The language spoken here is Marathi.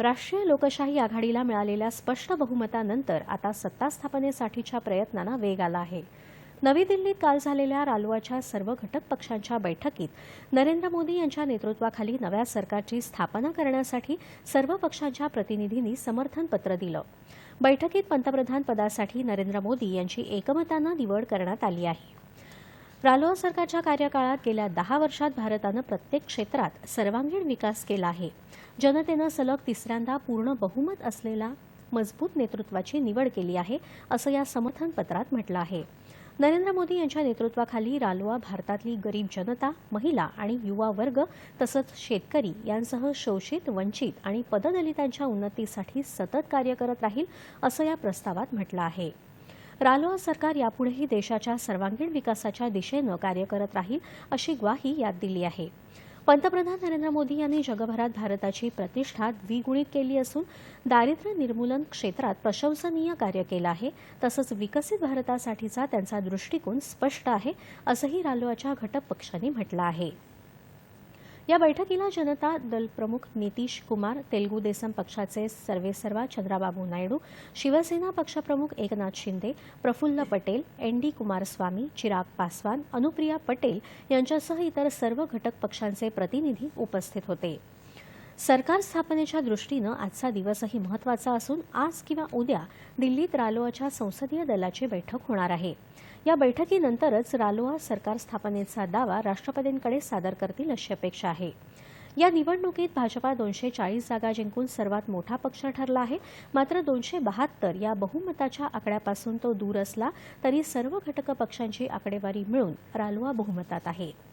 राष्ट्रीय लोकशाही आघाडीला मिळालेल्या स्पष्ट बहुमतानंतर आता सत्ता स्थापनेसाठीच्या प्रयत्नांना वेग आला आहे. नवी दिल्लीत काल झालेल्या रालोआच्या सर्व घटक पक्षांच्या बैठकीत नरेंद्र मोदी यांच्या नेतृत्वाखाली नव्या सरकारची स्थापना करण्यासाठी सर्व पक्षांच्या प्रतिनिधींनी समर्थन पत्र दिलं. बैठकीत पंतप्रधान पदासाठी नरेंद्र मोदी यांची एकमतानं निवड करण्यात आली आहे. रालोआ सरकारच्या कार्यकाळात गेल्या दहा वर्षात भारतानं प्रत्येक क्षेत्रात सर्वांगीण विकास केला आहे. जनतेनं सलग तिसऱ्यांदा पूर्ण बहुमत असलेला मजबूत नेतृत्वाची निवड केली आहे असं या समर्थन पत्रात म्हटलं आहे. नरेंद्र मोदी यांच्या नेतृत्वाखाली रालोआ भारतातली गरीब जनता महिला आणि युवा वर्ग तसंच शेतकरी यांसह शोषित वंचित आणि पददलितांच्या उन्नतीसाठी सतत कार्य करत राहील असं या प्रस्तावात म्हटलं आहे. रालोआ सरकार यापुढेही देशाच्या सर्वांगीण विकासाच्या दिशेनं कार्य करत राहील अशी ग्वाही यात दिली आहे. पंतप्रधान नरेंद्र मोदी यांनी जगभरात भारताची प्रतिष्ठा द्विगुणित केली असून दारिद्र्य निर्मूलन क्षेत्रात प्रशंसनीय कार्य केलं आहे तसंच विकसित भारतासाठीचा त्यांचा दृष्टिकोन स्पष्ट आहे असंही रालोआच्या घटक पक्षांनी म्हटलं आहे. या बैठकीला जनता दल प्रमुख नितीश कुमार तेलगू देसम पक्षाचे सर्वेसर्वा चंद्राबाबू नायडू शिवसेना पक्षप्रमुख एकनाथ शिंदे प्रफुल्ल पटेल एन डी कुमारस्वामी चिराग पासवान अनुप्रिया पटेल यांच्यासह इतर सर्व घटक पक्षांचे प्रतिनिधी उपस्थित होते. सरकार स्थापनेच्या दृष्टीनं आजचा दिवसही महत्त्वाचा असून आज किंवा उद्या दिल्लीत रालोआच्या संसदीय दलाची बैठक होणार आहे. या बैठकीनंतरच रालोआ सरकार स्थापनेचा दावा राष्ट्रपतींकडे सादर करतील अशी अपेक्षा आहे. या निवडणुकीत भाजपा दोनशे चाळीस जागा जिंकून सर्वात मोठा पक्ष ठरला आहे. मात्र दोनशे बहात्तर या बहुमताच्या आकड्यापासून तो दूर असला तरी सर्व घटक पक्षांची आकडेवारी मिळून रालोआ बहुमतात आहे.